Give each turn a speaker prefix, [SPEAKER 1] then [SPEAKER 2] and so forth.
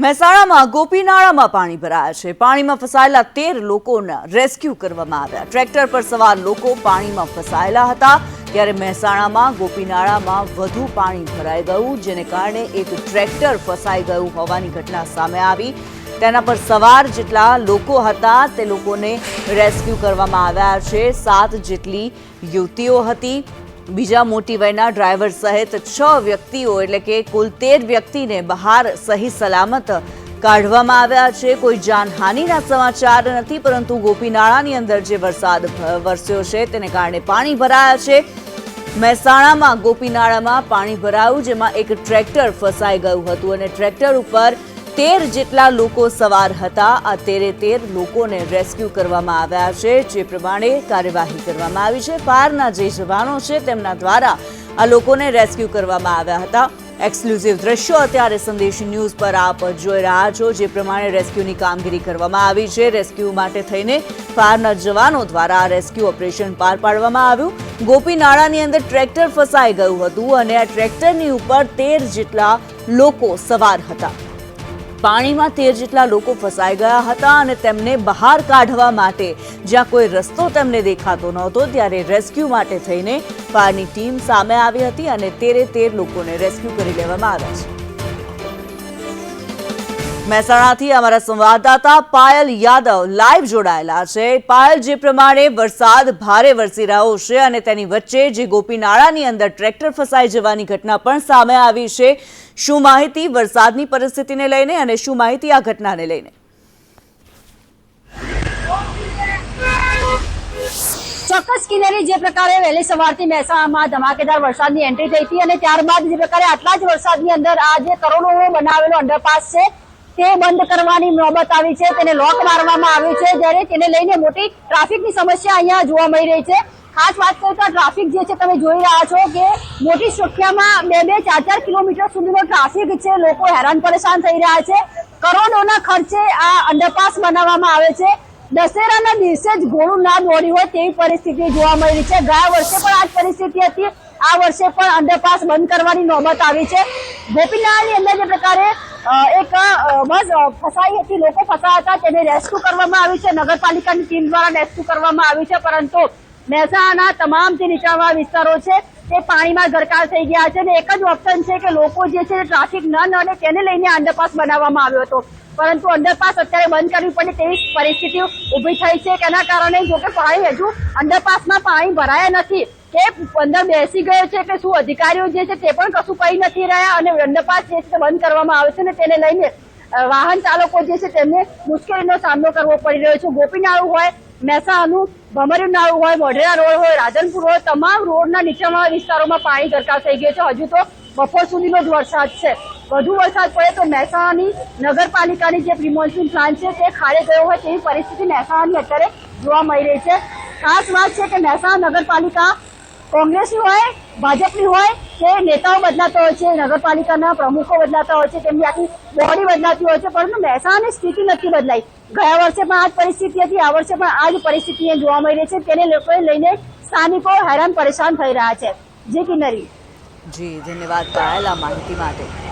[SPEAKER 1] મહેસાણામાં ગોપીનાળામાં પાણી ભરાયા છે. પાણીમાં ફસાયેલા તેર લોકોના રેસ્ક્યુ કરવામાં આવ્યા. ટ્રેક્ટર પર સવાર લોકો પાણીમાં ફસાયેલા હતા. ત્યારે મહેસાણામાં ગોપીનાળામાં વધુ પાણી ભરાઈ ગયું, જેને કારણે એક ટ્રેક્ટર ફસાઈ ગયું હોવાની ઘટના સામે આવી. તેના પર સવાર જેટલા લોકો હતા, તે લોકોને રેસ્ક્યુ કરવામાં આવ્યા છે. સાત જેટલી યુવતીઓ હતી. બીજા મોટી વયના ડ્રાઈવર સહિત છ વ્યક્તિઓ એટલે કે કુલ તેર વ્યક્તિને બહાર સહી સલામત કાઢવામાં આવ્યા છે. કોઈ જાનહાનિના સમાચાર નથી, પરંતુ ગોપીનાળાની અંદર જે વરસાદ વરસ્યો છે તેને કારણે પાણી ભરાયા છે. મહેસાણામાં ગોપીનાળામાં પાણી ભરાયું, જેમાં એક ટ્રેક્ટર ફસાઈ ગયું હતું અને ટ્રેક્ટર ઉપર તેર જેટલા લોકો સવાર હતા. આ તેરે તેર લોકોને રેસ્ક્યુ કરવામાં આવ્યા છે, જે પ્રમાણે કાર્યવાહી કરવામાં આવી છે. ફાયરના જે જવાનો છે, તેમના દ્વારા આ લોકોને રેસ્ક્યુ કરવામાં આવ્યા હતા. એક્સક્લુઝિવ દ્રશ્યો અત્યારે સંદેશ ન્યૂઝ પર આપ જોઈ રહ્યા છો, જે પ્રમાણે રેસ્ક્યુની કામગીરી કરવામાં આવી છે. રેસ્ક્યુ માટે થઈને ફાયરના જવાનો દ્વારા રેસ્ક્યુ ઓપરેશન પાર પાડવામાં આવ્યું. ગોપીનાળાની અંદર ટ્રેક્ટર ફસાઈ ગયું હતું અને આ ટ્રેક્ટરની ઉપર તેર જેટલા લોકો સવાર હતા. પાણીમાં તેર જેટલા લોકો ફસાઈ ગયા હતા અને તેમને બહાર કાઢવા માટે જ્યાં કોઈ રસ્તો તેમને દેખાતો નહોતો, ત્યારે રેસ્ક્યુ માટે થઈને ફાયરની ટીમ સામે આવી હતી અને તેરે તેર લોકોને રેસ્ક્યુ કરી લેવામાં આવ્યા છે. મહેસાણાથી અમારા સંવાદદાતા પાયલ યાદવ લાઈવ જોડાયેલા છે. પાયલ, જે પ્રમાણે વરસાદ ભારે વરસી રહ્યો છે અને તેની વચ્ચે જે ગોપીનાળાની અંદર ટ્રેક્ટર ફસાઈ જવાની ઘટના પણ સામે આવી છે. શું માહિતી વરસાદની પરિસ્થિતિને લઈને અને શું માહિતી આ ઘટનાને લઈને?
[SPEAKER 2] ચોક્કસ કિનારી જે પ્રકારે વહેલી સવારથી મહેસાણામાં ધમાકેદાર વરસાદની એન્ટ્રી થઈ હતી અને ત્યારબાદ જે પ્રકારે આટલા જ વરસાદની અંદર આ જે કરોડો બનાવેલો અંડરપાસ છે, તે બંધ કરવાની નોબત આવી છે, તેને લોક મારવામાં આવ્યું છે, જ્યારે તેને લઈને મોટી ટ્રાફિકની સમસ્યા અહીંયા જોવા મળી રહી છે. ખાસ વાત કરતા ટ્રાફિક જે છે, તમે જોઈ રહ્યા છો કે મોટી સંખ્યામાં બે બે ચાર ચાર કિલોમીટર સુધીનો ટ્રાફિક છે, લોકો હેરાન પરેશાન થઈ રહ્યા છે. કરોડોના ખર્ચે આ અંડરપાસ બનાવવામાં આવે છે. દશેરાના દિવસે જ ઘોડું ના દોડ્યું હોય તેવી પરિસ્થિતિ જોવા મળી છે. ગયા વર્ષે પણ આ જ પરિસ્થિતિ હતી. આ વર્ષે પણ અંડરપાસ બંધ કરવાની નોબત આવી છે. ગોપીનાળની અંદર જે પ્રકારે એક બસ ફસાઈ હતી, લોકો ફસાયા હતા. તેને રેસ્ક્યુ કરવામાં આવી છે. નગરપાલિકાની ટીમ દ્વારા રેસ્ક્યુ કરવામાં આવી છે. પરંતુ મહેસાણાના તમામ જે નીચાણવાળા વિસ્તારો છે, તે પાણીમાં ગરકાવ થઈ ગયા છે અને એક જ ઓપ્શન છે કે લોકો જે છે ટ્રાફિક ન નડે તેને લઈને અંડરપાસ બનાવવામાં આવ્યો હતો. પરંતુ અંડરપાસ અત્યારે બંધ કરવી પડે તેવી પરિસ્થિતિ ઊભી થઈ છે. તેના કારણે જો કે પાણી હજુ અંડરપાસમાં પાણી ભરાયા નથી. કે અંદર બેસી ગયો છે કે શું અધિકારીઓ જે છે તે પણ કશું કહી નથી રહ્યા અને અંડરપાસ જે છે બંધ કરવામાં આવે છે ને તેને લઈને વાહન ચાલકો જે છે તેમને મુશ્કેલીનો સામનો કરવો પડી રહ્યો છે. ગોપીનાળું હોય મહેસાણાનું ભમરિયું હોય, મોઢેરા રોડ હોય, રાધનપુર હોય, તમામ રોડના નીચાણવાળા વિસ્તારોમાં પાણી ગરકાવ થઈ ગયો છે. હજુ તો બપોર સુધીનો જ વરસાદ છે. વધુ વરસાદ પડે તો મહેસાણાની નગરપાલિકાની જે પ્રિમોન્સૂન પ્લાન છે તે ખાડે ગયો હોય તેવી પરિસ્થિતિ મહેસાણાની અત્યારે જોવા મળી રહી છે. ખાસ વાત છે કે મહેસાણા નગરપાલિકા કોંગ્રેસની હોય, ભાજપની હોય, કે નેતાઓ બદલાતા હોય છે, નગરપાલિકાના પ્રમુખો બદલાતા હોય છે, તેમની આખી બોડી બદલાતી હોય છે, પરંતુ મહેસાણાની સ્થિતિ નથી બદલાઈ. ગયા વર્ષે પણ આ જ પરિસ્થિતિ હતી, આ વર્ષે પણ આ જ પરિસ્થિતિ જોવા મળી રહી છે. તેને લોકોએ લઈને સ્થાનિકો હેરાન પરેશાન થઈ રહ્યા છે. જે કિનરી
[SPEAKER 1] જી, ધન્યવાદ પાયલ માહિતી માટે.